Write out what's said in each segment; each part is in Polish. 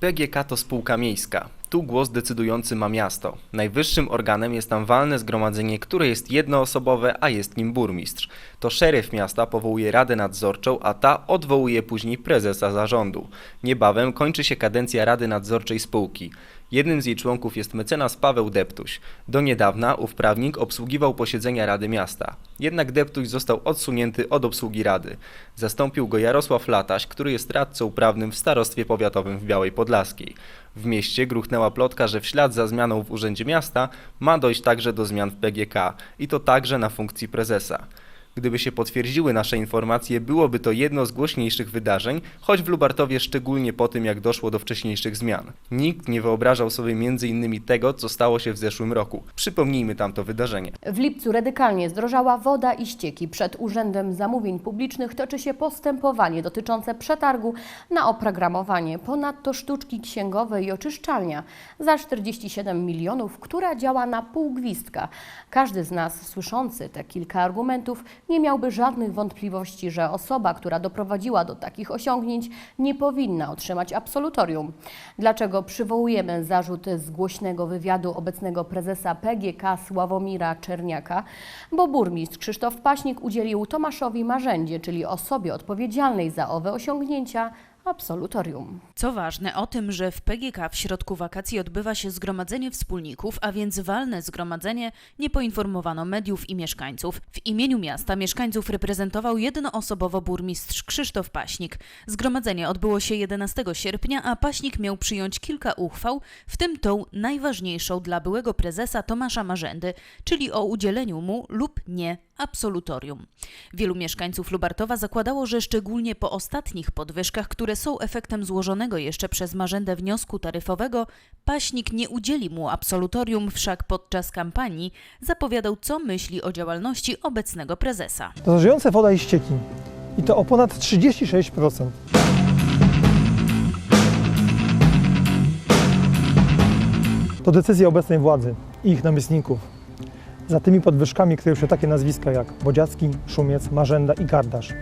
PGK to spółka miejska. Tu głos decydujący ma miasto. Najwyższym organem jest tam walne zgromadzenie, które jest jednoosobowe, a jest nim burmistrz. To szeryf miasta powołuje radę nadzorczą, a ta odwołuje później prezesa zarządu. Niebawem kończy się kadencja rady nadzorczej spółki. Jednym z jej członków jest mecenas Paweł Deptuś. Do niedawna ów prawnik obsługiwał posiedzenia Rady Miasta. Jednak Deptuś został odsunięty od obsługi Rady. Zastąpił go Jarosław Lataś, który jest radcą prawnym w starostwie powiatowym w Białej Podlaskiej. W mieście gruchnęła plotka, że w ślad za zmianą w Urzędzie Miasta ma dojść także do zmian w PGK i to także na funkcji prezesa. Gdyby się potwierdziły nasze informacje, byłoby to jedno z głośniejszych wydarzeń, choć w Lubartowie szczególnie po tym, jak doszło do wcześniejszych zmian. Nikt nie wyobrażał sobie m.in. tego, co stało się w zeszłym roku. Przypomnijmy tamto wydarzenie. W lipcu radykalnie zdrożała woda i ścieki. Przed Urzędem Zamówień Publicznych toczy się postępowanie dotyczące przetargu na oprogramowanie. Ponadto sztuczki księgowe i oczyszczalnia za 47 milionów, która działa na pół gwizdka. Każdy z nas słyszący te kilka argumentów nie miałby żadnych wątpliwości, że osoba, która doprowadziła do takich osiągnięć, nie powinna otrzymać absolutorium. Dlaczego przywołujemy zarzut z głośnego wywiadu obecnego prezesa PGK Sławomira Czerniaka? Bo burmistrz Krzysztof Paśnik udzielił Tomaszowi Marzędzie, czyli osobie odpowiedzialnej za owe osiągnięcia, absolutorium. Co ważne, o tym, że w PGK w środku wakacji odbywa się zgromadzenie wspólników, a więc walne zgromadzenie, nie poinformowano mediów i mieszkańców. W imieniu miasta mieszkańców reprezentował jednoosobowo burmistrz Krzysztof Paśnik. Zgromadzenie odbyło się 11 sierpnia, a Paśnik miał przyjąć kilka uchwał, w tym tą najważniejszą dla byłego prezesa Tomasza Marzędy, czyli o udzieleniu mu lub nie absolutorium. Wielu mieszkańców Lubartowa zakładało, że szczególnie po ostatnich podwyżkach, które są efektem złożonego jeszcze przez Marzendę wniosku taryfowego, Paśnik nie udzieli mu absolutorium, wszak podczas kampanii zapowiadał, co myśli o działalności obecnego prezesa. Drożejące woda i ścieki. I to o ponad 36%. To decyzja obecnej władzy i ich namiestników. Za tymi podwyżkami kryją się takie nazwiska jak Bodziacki, Szumiec, Marzenda i Gardasz.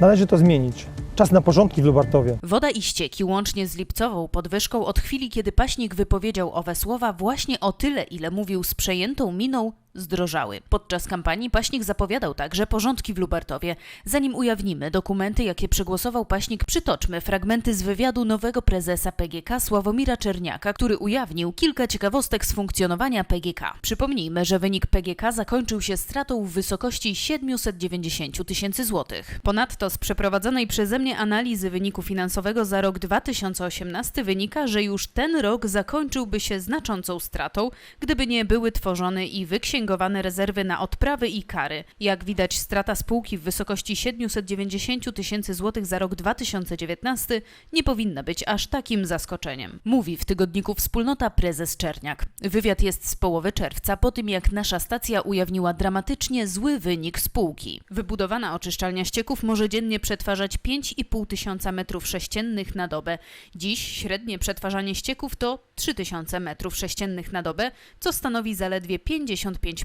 Należy to zmienić. Czas na porządki w Lubartowie. Woda i ścieki łącznie z lipcową podwyżką od chwili, kiedy Paśnik wypowiedział owe słowa, właśnie o tyle, ile mówił z przejętą miną, zdrożały. Podczas kampanii Paśnik zapowiadał także porządki w Lubartowie. Zanim ujawnimy dokumenty, jakie przegłosował Paśnik, przytoczmy fragmenty z wywiadu nowego prezesa PGK Sławomira Czerniaka, który ujawnił kilka ciekawostek z funkcjonowania PGK. Przypomnijmy, że wynik PGK zakończył się stratą w wysokości 790 tysięcy złotych. Ponadto z przeprowadzonej przeze mnie analizy wyniku finansowego za rok 2018 wynika, że już ten rok zakończyłby się znaczącą stratą, gdyby nie były tworzone i wyksięgowane rezerwy na odprawy i kary. Jak widać, strata spółki w wysokości 790 tysięcy złotych za rok 2019 nie powinna być aż takim zaskoczeniem. Mówi w tygodniku Wspólnota prezes Czerniak. Wywiad jest z połowy czerwca, po tym jak nasza stacja ujawniła dramatycznie zły wynik spółki. Wybudowana oczyszczalnia ścieków może dziennie przetwarzać 5,5 tysiąca metrów sześciennych na dobę. Dziś średnie przetwarzanie ścieków to 3000 metrów sześciennych na dobę, co stanowi zaledwie 55%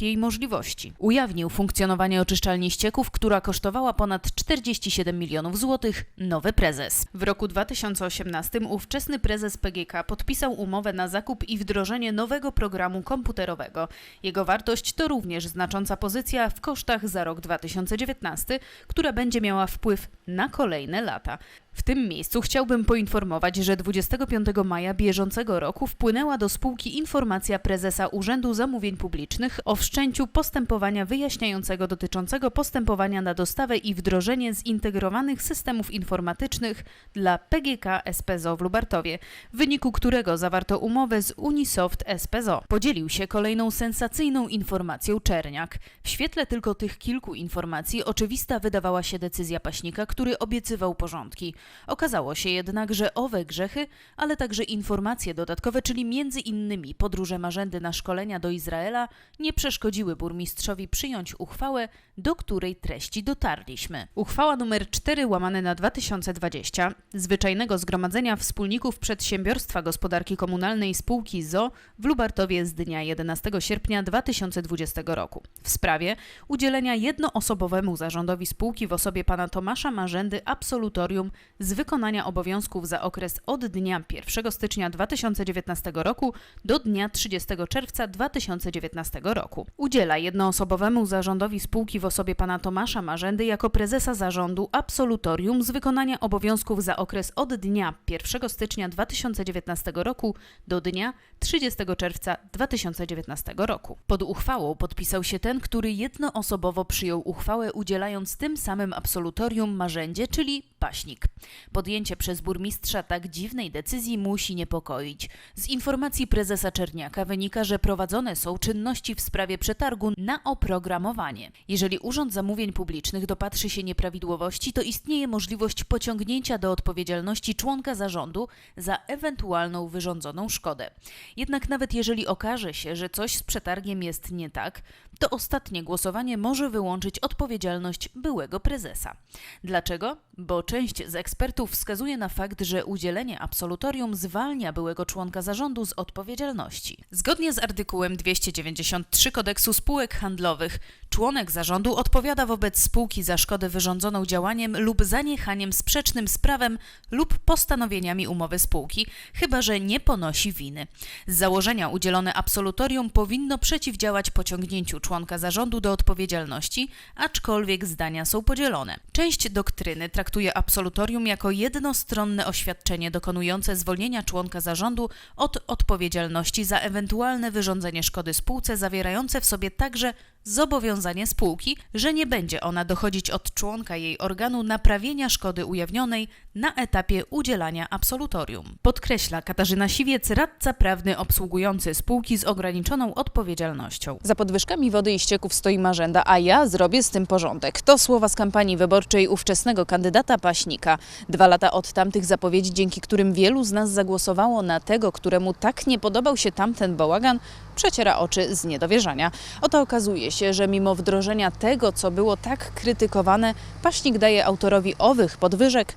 jej możliwości. Ujawnił funkcjonowanie oczyszczalni ścieków, która kosztowała ponad 47 milionów złotych, nowy prezes. W roku 2018 ówczesny prezes PGK podpisał umowę na zakup i wdrożenie nowego programu komputerowego. Jego wartość to również znacząca pozycja w kosztach za rok 2019, która będzie miała wpływ na kolejne lata. W tym miejscu chciałbym poinformować, że 25 maja bieżącego roku wpłynęła do spółki informacja prezesa Urzędu Zamówień Publicznych o wszczęciu postępowania wyjaśniającego dotyczącego postępowania na dostawę i wdrożenie zintegrowanych systemów informatycznych dla PGK SPZO w Lubartowie, w wyniku którego zawarto umowę z Unisoft SPZO. Podzielił się kolejną sensacyjną informacją Czerniak. W świetle tylko tych kilku informacji oczywista wydawała się decyzja Paśnika, który obiecywał porządki. Okazało się jednak, że owe grzechy, ale także informacje dodatkowe, czyli między innymi podróże Marzendy na szkolenia do Izraela, nie przeszkodziły burmistrzowi przyjąć uchwałę, do której treści dotarliśmy. Uchwała nr 4 łamane na 2020 zwyczajnego zgromadzenia wspólników przedsiębiorstwa gospodarki komunalnej spółki ZO w Lubartowie z dnia 11 sierpnia 2020 roku w sprawie udzielenia jednoosobowemu zarządowi spółki w osobie pana Tomasza Marzendy absolutorium z wykonania obowiązków za okres od dnia 1 stycznia 2019 roku do dnia 30 czerwca 2019 roku. Udziela jednoosobowemu zarządowi spółki w osobie pana Tomasza Marzendy jako prezesa zarządu absolutorium z wykonania obowiązków za okres od dnia 1 stycznia 2019 roku do dnia 30 czerwca 2019 roku. Pod uchwałą podpisał się ten, który jednoosobowo przyjął uchwałę udzielając tym samym absolutorium Marzendzie, czyli Paśnik. Podjęcie przez burmistrza tak dziwnej decyzji musi niepokoić. Z informacji prezesa Czerniaka wynika, że prowadzone są czynności w sprawie przetargu na oprogramowanie. Jeżeli Urząd Zamówień Publicznych dopatrzy się nieprawidłowości, to istnieje możliwość pociągnięcia do odpowiedzialności członka zarządu za ewentualną wyrządzoną szkodę. Jednak nawet jeżeli okaże się, że coś z przetargiem jest nie tak, to ostatnie głosowanie może wyłączyć odpowiedzialność byłego prezesa. Dlaczego? Bo część z ekspertów wskazuje na fakt, że udzielenie absolutorium zwalnia byłego członka zarządu z odpowiedzialności. Zgodnie z artykułem 293 kodeksu spółek handlowych, członek zarządu odpowiada wobec spółki za szkodę wyrządzoną działaniem lub zaniechaniem sprzecznym z prawem lub postanowieniami umowy spółki, chyba że nie ponosi winy. Z założenia udzielone absolutorium powinno przeciwdziałać pociągnięciu członka zarządu do odpowiedzialności, aczkolwiek zdania są podzielone. Część doktryny traktuje absolutorium jako jednostronne oświadczenie dokonujące zwolnienia członka zarządu od odpowiedzialności za ewentualne wyrządzenie szkody spółce, zawierające w sobie także zobowiązanie spółki, że nie będzie ona dochodzić od członka jej organu naprawienia szkody ujawnionej na etapie udzielania absolutorium. Podkreśla Katarzyna Siwiec, radca prawny obsługujący spółki z ograniczoną odpowiedzialnością. Za podwyżkami wody i ścieków stoi Marzenda, a ja zrobię z tym porządek. To słowa z kampanii wyborczej ówczesnego kandydata Paśnika. Dwa lata od tamtych zapowiedzi, dzięki którym wielu z nas zagłosowało na tego, któremu tak nie podobał się tamten bałagan, przeciera oczy z niedowierzania. Oto okazuje się, że mimo wdrożenia tego, co było tak krytykowane, Paśnik daje autorowi owych podwyżek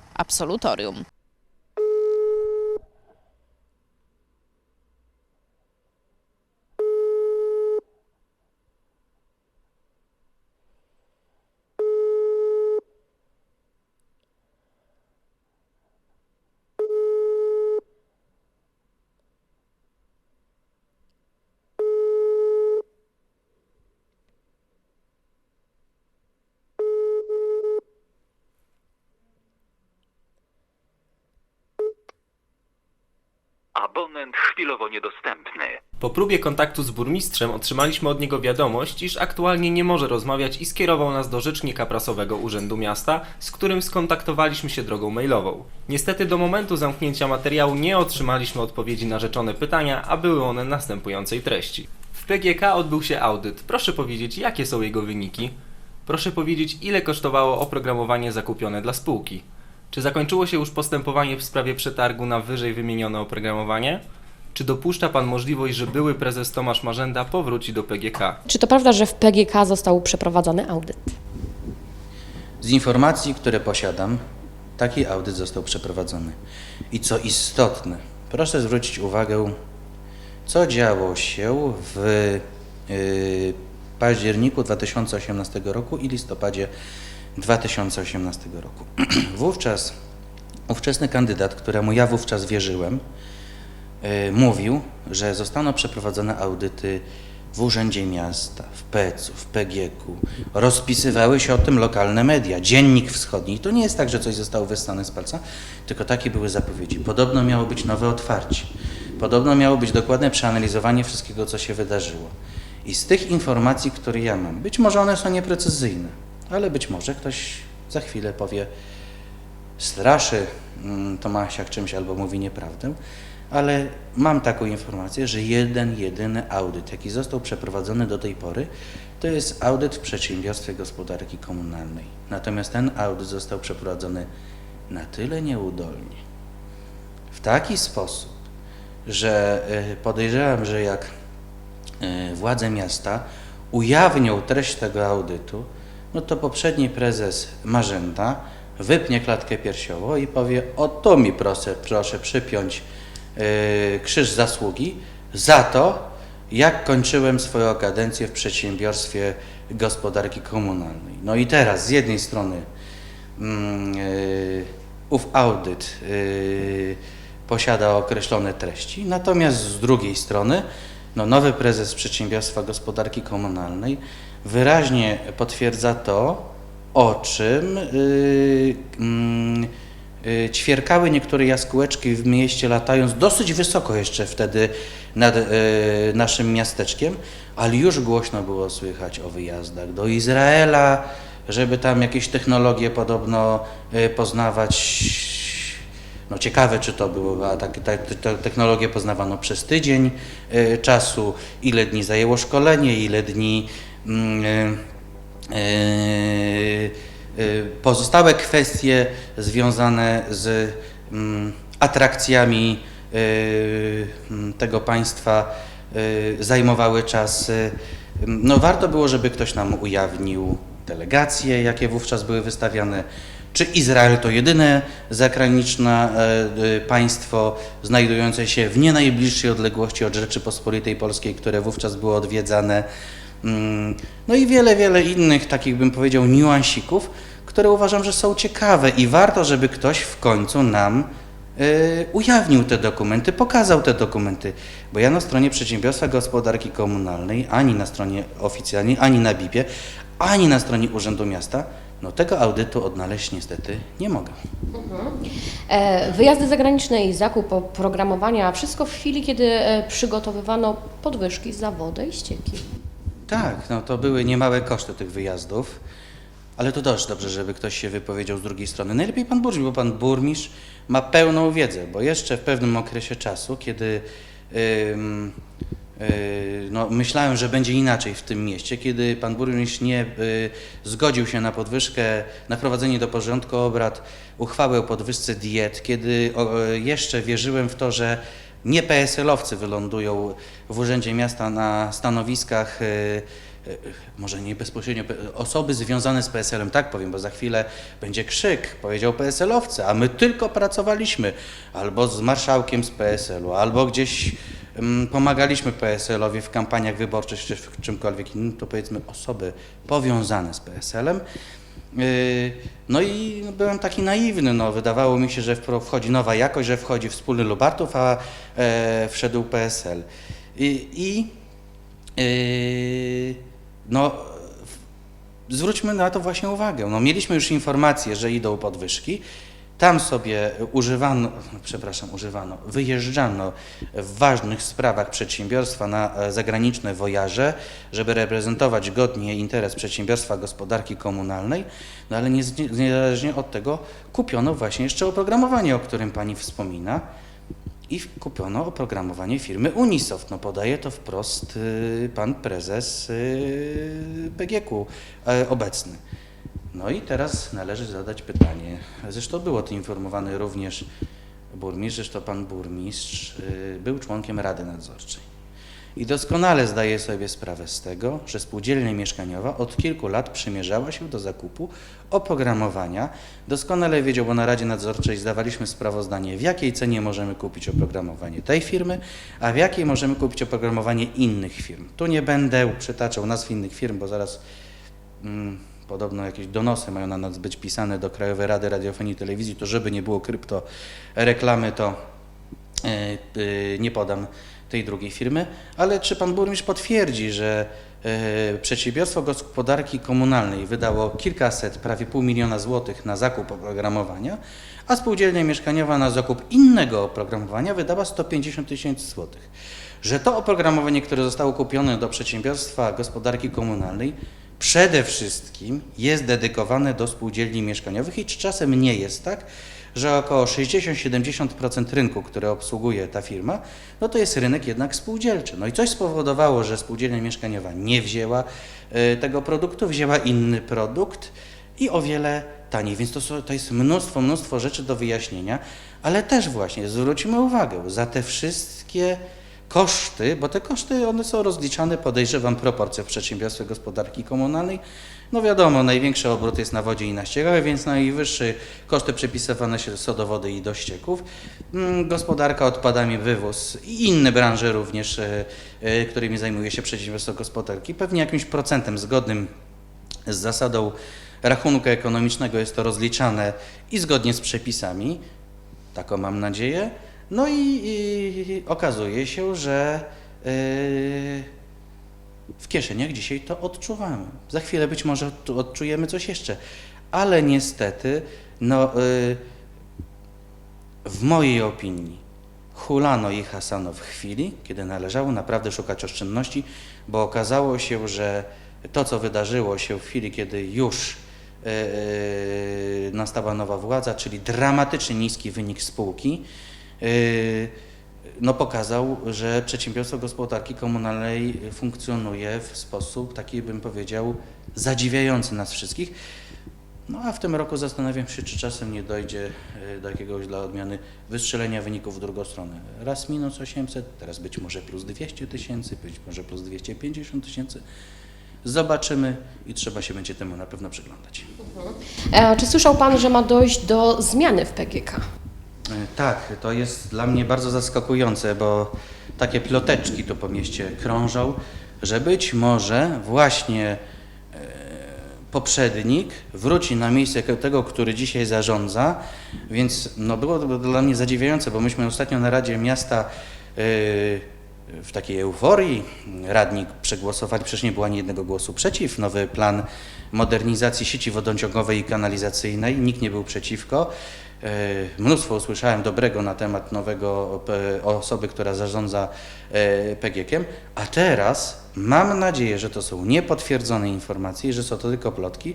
absolutorium. Abonent chwilowo niedostępny. Po próbie kontaktu z burmistrzem otrzymaliśmy od niego wiadomość, iż aktualnie nie może rozmawiać i skierował nas do rzecznika prasowego Urzędu Miasta, z którym skontaktowaliśmy się drogą mailową. Niestety do momentu zamknięcia materiału nie otrzymaliśmy odpowiedzi na rzeczone pytania, a były one następującej treści. W PGK odbył się audyt. Proszę powiedzieć, jakie są jego wyniki? Proszę powiedzieć, ile kosztowało oprogramowanie zakupione dla spółki? Czy zakończyło się już postępowanie w sprawie przetargu na wyżej wymienione oprogramowanie? Czy dopuszcza Pan możliwość, że były prezes Tomasz Marzenda powróci do PGK? Czy to prawda, że w PGK został przeprowadzony audyt? Z informacji, które posiadam, taki audyt został przeprowadzony. I co istotne, proszę zwrócić uwagę, co działo się w y, październiku 2018 roku i listopadzie 2018 roku. Wówczas ówczesny kandydat, któremu ja wówczas wierzyłem, y, mówił, że zostaną przeprowadzone audyty w Urzędzie Miasta, w PEC-u, w PGK-u. Rozpisywały się o tym lokalne media, Dziennik Wschodni. I to nie jest tak, że coś zostało wystane z palca, tylko takie były zapowiedzi. Podobno miało być nowe otwarcie. Podobno miało być dokładne przeanalizowanie wszystkiego, co się wydarzyło. I z tych informacji, które ja mam, być może one są nieprecyzyjne, ale być może ktoś za chwilę powie, straszy mm, Tomasiak czymś albo mówi nieprawdę, ale mam taką informację, że jeden, jedyny audyt, jaki został przeprowadzony do tej pory, to jest audyt w przedsiębiorstwie gospodarki komunalnej. Natomiast ten audyt został przeprowadzony na tyle nieudolnie, w taki sposób, że e, podejrzewam, że jak e, władze miasta ujawnią treść tego audytu, no to poprzedni prezes Marzęta wypnie klatkę piersiową i powie, o to mi proszę, proszę przypiąć e, krzyż zasługi za to, jak kończyłem swoją kadencję w przedsiębiorstwie gospodarki komunalnej. No i teraz z jednej strony mm, e, ów audyt y, posiada określone treści, natomiast z drugiej strony no, nowy prezes Przedsiębiorstwa Gospodarki Komunalnej wyraźnie potwierdza to, o czym y, mm, y, ćwierkały niektóre jaskółeczki w mieście, latając dosyć wysoko jeszcze wtedy nad y, naszym miasteczkiem, ale już głośno było słychać o wyjazdach do Izraela, żeby tam jakieś technologie podobno poznawać. No ciekawe, czy to było, a tak, tak, te technologie poznawano przez tydzień czasu, ile dni zajęło szkolenie, ile dni pozostałe kwestie związane z mm, atrakcjami mm, tego państwa zajmowały czas. No warto było, żeby ktoś nam ujawnił delegacje, jakie wówczas były wystawiane. Czy Izrael to jedyne zagraniczne e, państwo znajdujące się w nie najbliższej odległości od Rzeczypospolitej Polskiej, które wówczas było odwiedzane? Mm, No i wiele, wiele innych takich, bym powiedział, niuansików, które uważam, że są ciekawe i warto, żeby ktoś w końcu nam y, ujawnił te dokumenty, pokazał te dokumenty, bo ja na stronie Przedsiębiorstwa Gospodarki Komunalnej, ani na stronie oficjalnej, ani na BIP-ie, ani na stronie Urzędu Miasta, no tego audytu odnaleźć niestety nie mogę. E, Wyjazdy zagraniczne i zakup oprogramowania, wszystko w chwili, kiedy e, przygotowywano podwyżki za wodę i ścieki. Tak, no to były niemałe koszty tych wyjazdów, ale to też dobrze, żeby ktoś się wypowiedział z drugiej strony. Najlepiej pan burmistrz, bo pan burmistrz ma pełną wiedzę, bo jeszcze w pewnym okresie czasu, kiedy y, no, myślałem, że będzie inaczej w tym mieście, kiedy pan burmistrz nie y, zgodził się na podwyżkę, na wprowadzenie do porządku obrad uchwały o podwyżce diet, kiedy o, jeszcze wierzyłem w to, że nie PSL-owcy wylądują w Urzędzie Miasta na stanowiskach, y, y, może nie bezpośrednio, osoby związane z PSL-em, tak powiem, bo za chwilę będzie krzyk, powiedział PSL-owcy, a my tylko pracowaliśmy albo z marszałkiem z PSL-u, albo gdzieś mm, pomagaliśmy PSL-owi w kampaniach wyborczych czy w czymkolwiek innym, to powiedzmy osoby powiązane z PSL-em. Yy, No i byłem taki naiwny, no, wydawało mi się, że wchodzi nowa jakość, że wchodzi wspólny Lubartów, a e, wszedł PSL. I, i yy, no, zwróćmy na to właśnie uwagę. No, mieliśmy już informację, że idą podwyżki. Tam sobie używano, przepraszam, używano, wyjeżdżano w ważnych sprawach przedsiębiorstwa na e, zagraniczne wojaże, żeby reprezentować godnie interes przedsiębiorstwa gospodarki komunalnej, no ale niez- niezależnie od tego kupiono właśnie jeszcze oprogramowanie, o którym Pani wspomina i kupiono oprogramowanie firmy Unisoft. No podaje to wprost y, pan prezes y, PGQ e, obecny. No i teraz należy zadać pytanie. Zresztą był o tym informowany również burmistrz, zresztą pan burmistrz y, był członkiem Rady Nadzorczej. I doskonale zdaje sobie sprawę z tego, że spółdzielnia mieszkaniowa od kilku lat przymierzała się do zakupu oprogramowania. Doskonale wiedział, bo na Radzie Nadzorczej zdawaliśmy sprawozdanie, w jakiej cenie możemy kupić oprogramowanie tej firmy, a w jakiej możemy kupić oprogramowanie innych firm. Tu nie będę przytaczał nazw innych firm, bo zaraz mm, podobno jakieś donosy mają na nas być pisane do Krajowej Rady Radiofonii i Telewizji, to żeby nie było krypto reklamy, to e, e, nie podam tej drugiej firmy, ale czy pan burmistrz potwierdzi, że e, przedsiębiorstwo gospodarki komunalnej wydało kilkaset, prawie pół miliona złotych na zakup oprogramowania, a spółdzielnia mieszkaniowa na zakup innego oprogramowania wydała 150 tysięcy złotych. Że to oprogramowanie, które zostało kupione do przedsiębiorstwa gospodarki komunalnej, przede wszystkim jest dedykowane do spółdzielni mieszkaniowych i czasem nie jest tak, że około 60-70% rynku, który obsługuje ta firma, no to jest rynek jednak spółdzielczy. No i coś spowodowało, że spółdzielnia mieszkaniowa nie wzięła y, tego produktu, wzięła inny produkt i o wiele taniej. Więc to, to jest mnóstwo, mnóstwo rzeczy do wyjaśnienia, ale też właśnie zwróćmy uwagę, za te wszystkie koszty, bo te koszty one są rozliczane, podejrzewam, proporcje w przedsiębiorstwie gospodarki komunalnej. No wiadomo, największy obrót jest na wodzie i na ściekach, więc najwyższe koszty przypisywane są do wody i do ścieków. Mm, Gospodarka odpadami, wywóz i inne branże również, e, e, którymi zajmuje się przedsiębiorstwo gospodarki, pewnie jakimś procentem zgodnym z zasadą rachunku ekonomicznego jest to rozliczane i zgodnie z przepisami, taką mam nadzieję. No i, i okazuje się, że yy, w kieszeniach dzisiaj to odczuwamy. Za chwilę być może odczu- odczujemy coś jeszcze, ale niestety, no, yy, w mojej opinii, hulano i hasano w chwili, kiedy należało naprawdę szukać oszczędności, bo okazało się, że to, co wydarzyło się w chwili, kiedy już yy, nastała nowa władza, czyli dramatycznie niski wynik spółki, no pokazał, że przedsiębiorstwo gospodarki komunalnej funkcjonuje w sposób taki, bym powiedział, zadziwiający nas wszystkich. No a w tym roku zastanawiam się, czy czasem nie dojdzie e, do jakiegoś dla odmiany wystrzelenia wyników w drugą stronę. Raz minus 800, teraz być może plus 200 tysięcy, być może plus 250 tysięcy. Zobaczymy i trzeba się będzie temu na pewno przyglądać. E, Czy słyszał Pan, że ma dojść do zmiany w PGK? E, Tak, to jest dla mnie bardzo zaskakujące, bo takie ploteczki tu po mieście krążą, że być może właśnie e, poprzednik wróci na miejsce tego, który dzisiaj zarządza, więc no było to dla mnie zadziwiające, bo myśmy ostatnio na Radzie Miasta e, w takiej euforii radni przegłosowali, przecież nie było ani jednego głosu przeciw, nowy plan modernizacji sieci wodociągowej i kanalizacyjnej, nikt nie był przeciwko. E, Mnóstwo usłyszałem dobrego na temat nowego e, osoby, która zarządza e, PGK-iem, a teraz mam nadzieję, że to są niepotwierdzone informacje że są to tylko plotki,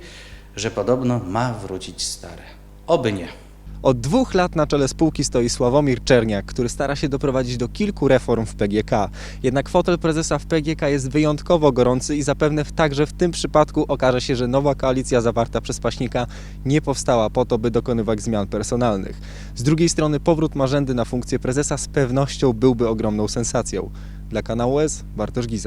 że podobno ma wrócić stare. Oby nie. Od dwóch lat na czele spółki stoi Sławomir Czerniak, który stara się doprowadzić do kilku reform w PGK. Jednak fotel prezesa w PGK jest wyjątkowo gorący i zapewne także w tym przypadku okaże się, że nowa koalicja zawarta przez Paśnika nie powstała po to, by dokonywać zmian personalnych. Z drugiej strony powrót Marzędy na funkcję prezesa z pewnością byłby ogromną sensacją. Dla kanału S Bartosz Giza.